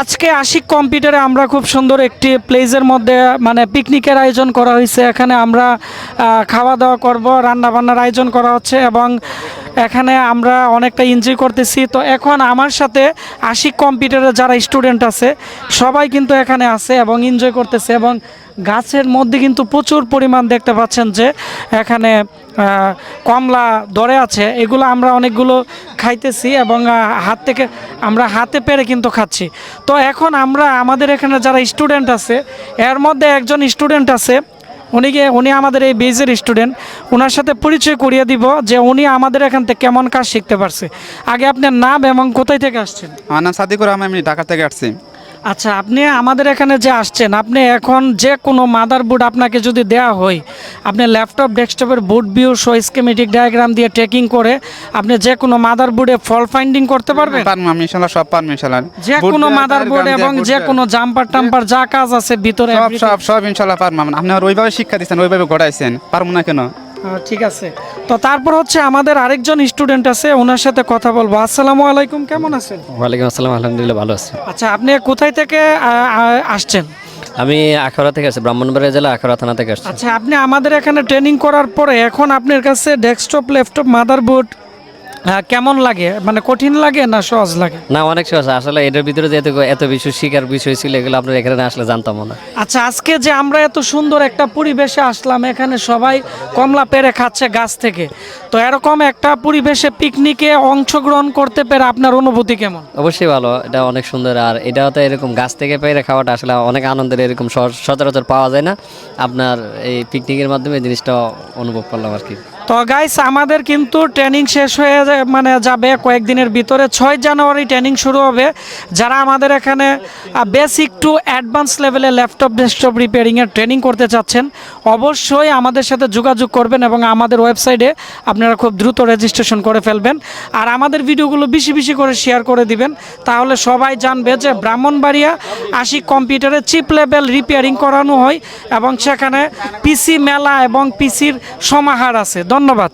আজকে আশিক কম্পিউটারে আমরা খুব সুন্দর একটি প্লেসের মধ্যে মানে পিকনিকের আয়োজন করা হয়েছে। এখানে আমরা খাওয়া দাওয়া করব রান্না বান্নার আয়োজন করা হচ্ছে এবং এখানে আমরা অনেকটা এনজয় করতেছি। তো এখন আমার সাথে আশিক কম্পিউটারের যারা স্টুডেন্ট আছে, সবাই কিন্তু এখানে আছে এবং এনজয় করতেছে এবং গাছের মধ্যে কিন্তু প্রচুর পরিমাণ দেখতে পাচ্ছেন যে এখানে কমলা দরে আছে। এগুলো আমরা অনেকগুলো খাইতেছি এবং হাত থেকে আমরা হাতে পেরে কিন্তু খাচ্ছি। তো এখন আমরা আমাদের এখানে যারা স্টুডেন্ট আছে, এর মধ্যে একজন স্টুডেন্ট আছে উনিকে, উনি আমাদের এই বেজের স্টুডেন্ট ওনার সাথে পরিচয় করিয়ে দিব যে উনি আমাদের এখান থেকে কেমন কাজ শিখতে পারছে। আগে আপনার নাম এবং কোথায় থেকে আসছেন? আমার নাম সাদিকুর রহমান, আমি ঢাকা থেকে আসছি। আচ্ছা আপনি আমাদের এখানে যে আসছেন আপনি এখন যে কোনো মাদার বোর্ড আপনাকে যদি দেওয়া হয় আপনি ল্যাপটপ ডেস্কটপের board view so schematic diagram দিয়ে ট্রেকিং করে আপনি যে কোনো মাদার বোর্ডে ফল ফাইন্ডিং করতে পারবেন? পারব আমি ইনশাল্লাহ সব পারব ইনশাল্লাহ। যে কোনো মাদার বোর্ড এবং যে কোনো জাম্পার টাম্পার যা কাজ আছে ভিতরে সব সব সব ইনশাল্লাহ পারব। আপনি ওইভাবে শিক্ষা দিচ্ছেন ওইভাবে গড়াইছেন পারব না কেন? ঠিক আছে। তো তারপর হচ্ছে আমাদের আরেকজন স্টুডেন্ট আছে ওনার সাথে কথা বলব। আসসালামু আলাইকুম কেমন আছেন? ওয়ালাইকুম আসসালাম আলহামদুলিল্লাহ ভালো আছি। আচ্ছা আপনি কোথায় থেকে আসছেন? আমি আখড়া থেকে আসছি ব্রাহ্মণবাড়িয়া জেলা আখড়া থানা থেকে আসছি। আচ্ছা আপনি আমাদের এখানে ট্রেনিং করার পরে এখন আপনার কাছে ডেস্কটপ ল্যাপটপ মাদারবোর্ড কেমন লাগে? মানে কঠিন লাগে না সহজ লাগে? না অনেক সহজ। আসলে এটার ভিতরে যে এত বিষয় শিকার বিষয় ছিল এগুলো আপনার এখানে আসলে জানতাম না। আচ্ছা আজকে যে আমরা এত সুন্দর একটা পরিবেশে আসলাম এখানে সবাই কমলা পেরে খাচ্ছে গাছ থেকে। তো এরকম একটা পরিবেশে পিকনিকে অংশগ্রহণ করতে পেরে আপনার অনুভূতি কেমন? অবশ্যই ভালো এটা অনেক সুন্দর। আর এটাও তো এরকম গাছ থেকে পেরে খাওয়াটা আসলে অনেক আনন্দের এরকম সচরাচর পাওয়া যায় না। আপনার এই পিকনিকের মাধ্যমে জিনিসটা অনুভব করলাম আর কি। তো গাইস আমাদের কিন্তু ট্রেনিং শেষ হয়ে মানে যাবে কয়েকদিনের ভিতরে। ছয় জানুয়ারি ট্রেনিং শুরু হবে। যারা আমাদের এখানে বেসিক টু অ্যাডভান্স লেভেলে ল্যাপটপ ডেস্কটপ রিপেয়ারিংয়ের ট্রেনিং করতে চাচ্ছেন, অবশ্যই আমাদের সাথে যোগাযোগ করবেন এবং আমাদের ওয়েবসাইটে আপনারা খুব দ্রুত রেজিস্ট্রেশন করে ফেলবেন। আর আমাদের ভিডিওগুলো বেশি বেশি করে শেয়ার করে দিবেন। তাহলে সবাই জানবে যে ব্রাহ্মণবাড়িয়া আশিক কম্পিউটারে চিপ লেভেল রিপেয়ারিং করানো হয় এবং সেখানে পিসি মেলা এবং পিসির সমাহার আছে। ধন্যবাদ।